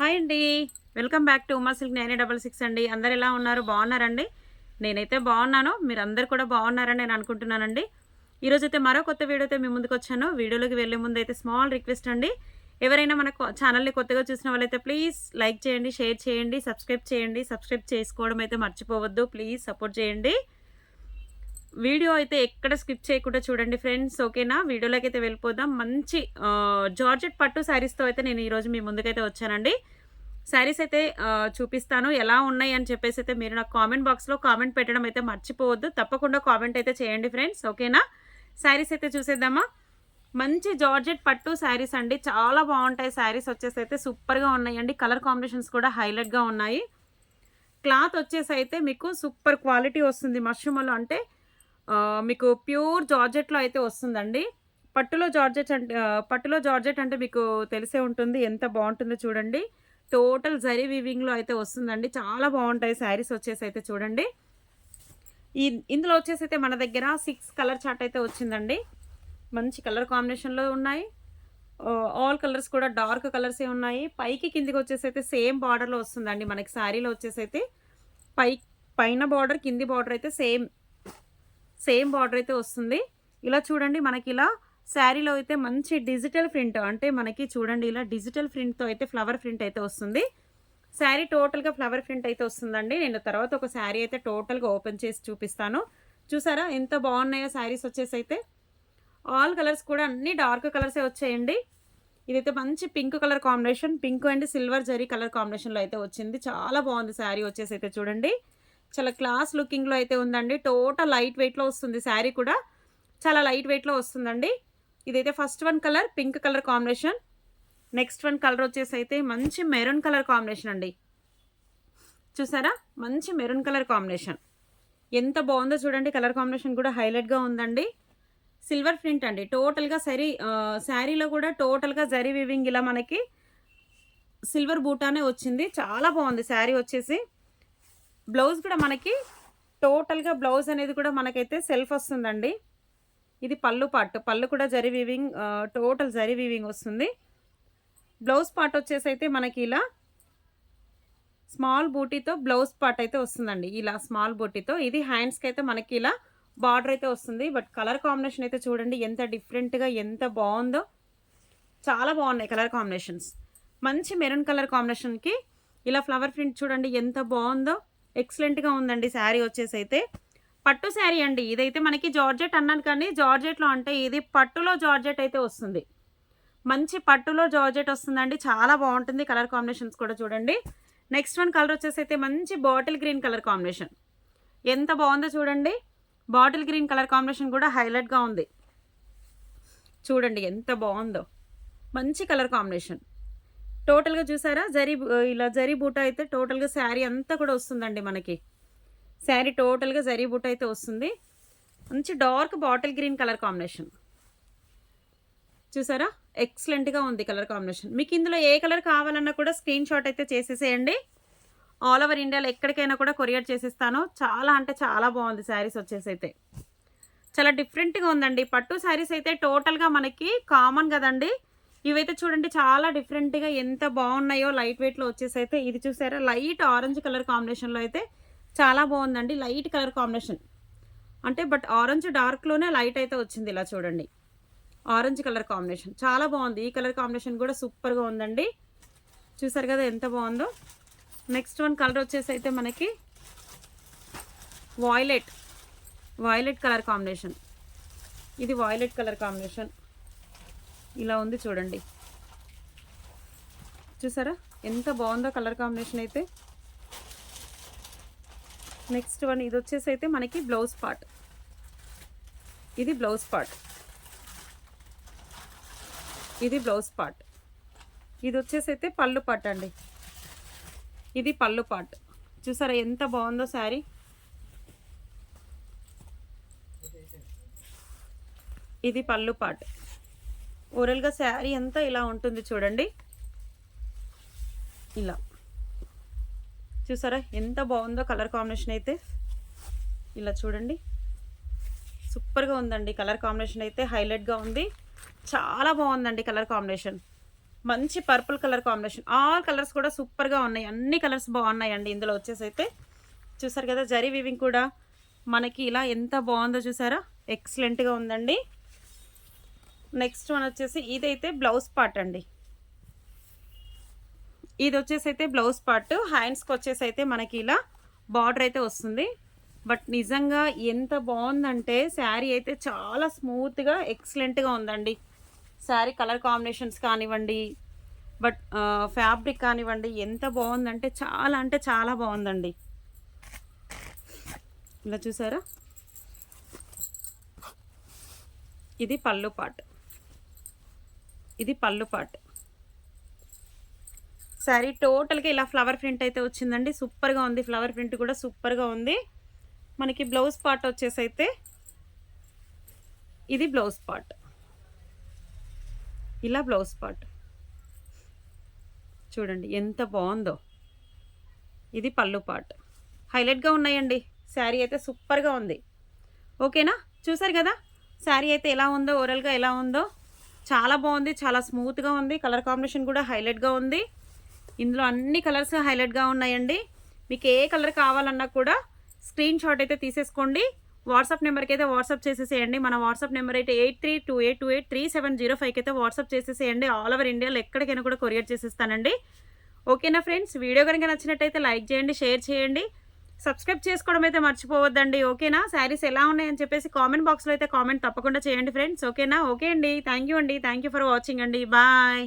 Hi అండి. Welcome back to Uma silk nine double six అండి. అందరు ఎలా ఉన్నారు? బాగున్నారండి? నేనైతే బాగున్నాను. మీరు అందరు కూడా బాగున్నారని నేను అనుకుంటున్నానండి. ఈరోజు అయితే మరో కొత్త వీడియోతో మీ ముందుకు వచ్చాను. వీడియోలోకి వెళ్ళే ముందు అయితే స్మాల్ రిక్వెస్ట్ అండి. ఎవరైనా మన ఛానల్ని కొత్తగా చూసిన వాళ్ళైతే ప్లీజ్ లైక్ చేయండి షేర్ చేయండి సబ్స్క్రైబ్ చేయండి. సబ్స్క్రైబ్ చేసుకోవడం అయితే మర్చిపోవద్దు. ప్లీజ్ సపోర్ట్ చేయండి. వీడియో అయితే ఎక్కడ స్కిప్ చేయకుండా చూడండి ఫ్రెండ్స్ ఓకేనా? వీడియోలోకి అయితే వెళ్ళిపోదాం. మంచి జార్జెట్ పట్టు శారీస్తో అయితే నేను ఈరోజు మీ ముందుకైతే వచ్చానండి. శారీస్ అయితే చూపిస్తాను. ఎలా ఉన్నాయి అని చెప్పేసి అయితే మీరు నాకు కామెంట్ బాక్స్లో కామెంట్ పెట్టడం అయితే మర్చిపోవద్దు. తప్పకుండా కామెంట్ అయితే చేయండి ఫ్రెండ్స్ ఓకేనా? శారీస్ అయితే చూసేద్దామా? మంచి జార్జెట్ పట్టు శారీస్ అండి. చాలా బాగుంటాయి శారీస్ వచ్చేసి అయితే. సూపర్గా ఉన్నాయండి. కలర్ కాంబినేషన్స్ కూడా హైలైట్గా ఉన్నాయి. క్లాత్ వచ్చేసి అయితే మీకు సూపర్ క్వాలిటీ వస్తుంది మష్రూమ్లో. అంటే మీకు ప్యూర్ జార్జెట్లో అయితే వస్తుందండి. పట్టులో జార్జెట్ అంటే పట్టులో జార్జెట్ అంటే మీకు తెలిసే ఉంటుంది ఎంత బాగుంటుందో చూడండి. టోటల్ జరీ వివింగ్లో అయితే వస్తుందండి. చాలా బాగుంటాయి శారీస్ వచ్చేసి అయితే చూడండి. ఈ ఇందులో వచ్చేసి అయితే మన దగ్గర సిక్స్ కలర్ చార్ట్ అయితే వచ్చిందండి. మంచి కలర్ కాంబినేషన్లో ఉన్నాయి. ఆల్ కలర్స్ కూడా డార్క్ కలర్సే ఉన్నాయి. పైకి కిందికి వచ్చేసి అయితే సేమ్ బార్డర్లో వస్తుందండి మనకి శారీలో వచ్చేసి అయితే. పై పైన బార్డర్ కింది బార్డర్ అయితే సేమ్ సేమ్ బార్డర్ అయితే వస్తుంది. ఇలా చూడండి మనకి ఇలా శారీలో అయితే మంచి డిజిటల్ ప్రింట్ అంటే మనకి చూడండి ఇలా డిజిటల్ ప్రింట్తో అయితే ఫ్లవర్ ప్రింట్ అయితే వస్తుంది. శారీ టోటల్గా ఫ్లవర్ ప్రింట్ అయితే వస్తుందండి. నేను తర్వాత ఒక శారీ అయితే టోటల్గా ఓపెన్ చేసి చూపిస్తాను. చూసారా ఎంత బాగున్నాయో శారీస్ వచ్చేసి అయితే ఆల్ కలర్స్ కూడా అన్ని డార్క్ కలర్సే వచ్చాయండి. ఇదైతే మంచి pink colour combination pink and silver zari colour కాంబినేషన్లో అయితే వచ్చింది. చాలా బాగుంది శారీ వచ్చేసి అయితే చూడండి. చాలా క్లాస్ లుకింగ్లో అయితే ఉందండి. టోటల్ లైట్ వెయిట్లో వస్తుంది శారీ కూడా. చాలా లైట్ వెయిట్లో వస్తుందండి. ఇదైతే first one colour pink colour combination. Next one colour వచ్చేసి అయితే మంచి మెరూన్ కలర్ కాంబినేషన్ అండి. చూసారా? మంచి మెరూన్ కలర్ కాంబినేషన్. ఎంత బాగుందో చూడండి. కలర్ కాంబినేషన్ కూడా హైలైట్గా ఉందండి. సిల్వర్ ప్రింట్ అండి. టోటల్గా సరీ శారీలో కూడా టోటల్గా జరీ వివింగ్ ఇలా మనకి సిల్వర్ బూటానే వచ్చింది. చాలా బాగుంది శారీ వచ్చేసి. బ్లౌజ్ కూడా మనకి టోటల్గా బ్లౌజ్ అనేది కూడా మనకైతే సెల్ఫ్ వస్తుందండి. ఇది పళ్ళు పార్ట్ పళ్ళు కూడా zari weaving total zari weaving వస్తుంది. బ్లౌజ్ పార్ట్ వచ్చేసి అయితే మనకి ఇలా స్మాల్ బూటీతో బ్లౌజ్ పార్ట్ అయితే వస్తుందండి. ఇలా స్మాల్ బూటీతో ఇది హ్యాండ్స్కి అయితే మనకి ఇలా బార్డర్ అయితే వస్తుంది. బట్ కలర్ కాంబినేషన్ అయితే చూడండి ఎంత డిఫరెంట్గా ఎంత బాగుందో. చాలా బాగున్నాయి కలర్ కాంబినేషన్స్ మంచి మెరూన్ కలర్ కాంబినేషన్కి ఇలా ఫ్లవర్ ప్రింట్ చూడండి ఎంత బాగుందో. ఎక్సలెంట్గా ఉందండి శారీ వచ్చేసి అయితే పట్టు శారీ అండి. ఇదైతే మనకి జార్జెట్ అన్నాను కానీ జార్జెట్లో అంటే ఇది పట్టులో జార్జెట్ అయితే వస్తుంది. మంచి పట్టులో జార్జెట్ వస్తుందండి. చాలా బాగుంటుంది కలర్ కాంబినేషన్స్ కూడా చూడండి. నెక్స్ట్ వన్ కలర్ వచ్చేసి అయితే మంచి బాటిల్ గ్రీన్ కలర్ కాంబినేషన్. ఎంత బాగుందో చూడండి. బాటిల్ గ్రీన్ కలర్ కాంబినేషన్ కూడా హైలైట్గా ఉంది. చూడండి ఎంత బాగుందో. మంచి కలర్ కాంబినేషన్. టోటల్గా చూసారా? జరీ ఇలా జరీ బూట అయితే టోటల్గా శారీ అంతా కూడా వస్తుందండి మనకి. శారీ టోటల్గా జరీ బూట అయితే వస్తుంది. మంచి dark bottle green colour combination. చూసారా? ఎక్సలెంట్గా ఉంది కలర్ కాంబినేషన్. మీకు ఇందులో ఏ కలర్ కావాలన్నా కూడా స్క్రీన్ షాట్ అయితే చేసేసేయండి. ఆల్ ఓవర్ ఇండియాలో ఎక్కడికైనా కూడా కొరియర్ చేసేస్తాను. చాలా అంటే చాలా బాగుంది శారీస్ వచ్చేసి అయితే. చాలా డిఫరెంట్గా ఉందండి. పట్టు శారీస్ అయితే టోటల్గా మనకి కామన్ కదండి. ఇవైతే చూడండి చాలా డిఫరెంట్గా ఎంత బాగున్నాయో లైట్ వెయిట్లో వచ్చేసి అయితే ఇది చూసారా? లైట్ ఆరెంజ్ కలర్ కాంబినేషన్లో అయితే చాలా బాగుందండి. లైట్ కలర్ కాంబినేషన్ అంటే బట్ ఆరెంజ్ డార్క్లోనే లైట్ అయితే వచ్చింది ఇలా చూడండి. ఆరెంజ్ కలర్ కాంబినేషన్ చాలా బాగుంది. ఈ కలర్ కాంబినేషన్ కూడా సూపర్గా ఉందండి. చూసారు కదా ఎంత బాగుందో? నెక్స్ట్ వన్ కలర్ వచ్చేసి అయితే మనకి వాయిలెట్ వాయిలెట్ కలర్ కాంబినేషన్ ఇది వాయిలెట్ కలర్ కాంబినేషన్ ఇలా ఉంది చూడండి. చూసారా? ఎంత బాగుందో కలర్ కాంబినేషన్ అయితే. నెక్స్ట్ వన్ ఇది వచ్చేసి అయితే మనకి బ్లౌజ్ పార్ట్. ఇది బ్లౌజ్ పార్ట్. ఇది బ్లౌజ్ పార్ట్. ఇది వచ్చేసి అయితే పళ్ళు పార్ట్ అండి. ఇది పళ్ళు పార్ట్. చూసారా ఎంత బాగుందో శారీ. ఇది పళ్ళు పార్ట్. ఓరల్గా శారీ అంతా ఇలా ఉంటుంది చూడండి. ఇలా. చూసారా ఎంత బాగుందో కలర్ కాంబినేషన్ అయితే. ఇలా చూడండి. సూపర్గా ఉందండి కలర్ కాంబినేషన్ అయితే హైలైట్గా ఉంది. చాలా బాగుందండి కలర్ కాంబినేషన్. మంచి purple colour combination. All colours కూడా సూపర్గా ఉన్నాయి. అన్ని కలర్స్ బాగున్నాయండి ఇందులో వచ్చేసి అయితే. చూసారు కదా జరీ వివింగ్ కూడా మనకి ఇలా ఎంత బాగుందో చూసారా? ఎక్సలెంట్గా ఉందండి. నెక్స్ట్ వన్ వచ్చేసి ఇదైతే బ్లౌజ్ పార్ట్ అండి. ఇది వచ్చేసి అయితే బ్లౌజ్ పార్ట్. హ్యాండ్స్కి వచ్చేసి అయితే మనకి ఇలా బార్డర్ అయితే వస్తుంది. బట్ నిజంగా ఎంత బాగుందంటే శారీ అయితే చాలా స్మూత్గా ఎక్సలెంట్గా ఉందండి. శారీ కలర్ కాంబినేషన్స్ కానివ్వండి బట్ ఫ్యాబ్రిక్ కానివ్వండి ఎంత బాగుందంటే చాలా అంటే చాలా బాగుందండి. ఇలా చూసారా? ఇది పళ్ళు పాట్ ఇది పళ్ళు పాట్. శారీ టోటల్గా ఇలా ఫ్లవర్ ప్రింట్ అయితే వచ్చిందండి. సూపర్గా ఉంది. ఫ్లవర్ ప్రింట్ కూడా సూపర్గా ఉంది. మనకి బ్లౌజ్ పార్ట్ వచ్చేసి అయితే ఇది బ్లౌజ్ పార్ట్. ఇలా బ్లౌజ్ పార్ట్. చూడండి ఎంత బాగుందో. ఇది పళ్ళు పార్ట్. హైలైట్గా ఉన్నాయండి. శారీ అయితే సూపర్గా ఉంది. ఓకేనా? చూసారు కదా? శారీ అయితే ఎలా ఉందో ఓరల్గా ఎలా ఉందో. చాలా బాగుంది చాలా స్మూత్గా ఉంది. కలర్ కాంబినేషన్ కూడా హైలైట్గా ఉంది. ఇందులో అన్ని కలర్స్ హైలైట్గా ఉన్నాయండి. మీకు ఏ కలర్ కావాలన్నా కూడా స్క్రీన్ షాట్ అయితే తీసేసుకోండి. వాట్సాప్ నెంబర్కి అయితే వాట్సాప్ చేసేసేయండి. మన వాట్సాప్ నెంబర్ అయితే eight three two eight two eight three seven zero ఫైవ్కి అయితే వాట్సాప్ చేసేసేయండి. ఆల్ ఓవర్ ఇండియాలో ఎక్కడికైనా కూడా కొరియర్ చేసేస్తానండి. ఓకేనా ఫ్రెండ్స్? వీడియో కనుక నచ్చినట్టయితే లైక్ చేయండి షేర్ చేయండి. సబ్స్క్రైబ్ చేసుకోవడం అయితే మర్చిపోవద్దండి ఓకేనా? శారీస్ ఎలా ఉన్నాయని చెప్పేసి కామెంట్ బాక్స్లో అయితే కామెంట్ తప్పకుండా చేయండి ఫ్రెండ్స్ ఓకేనా? ఓకే అండి థ్యాంక్ యూ అండి థ్యాంక్ యూ ఫర్ వాచింగ్ అండి బాయ్.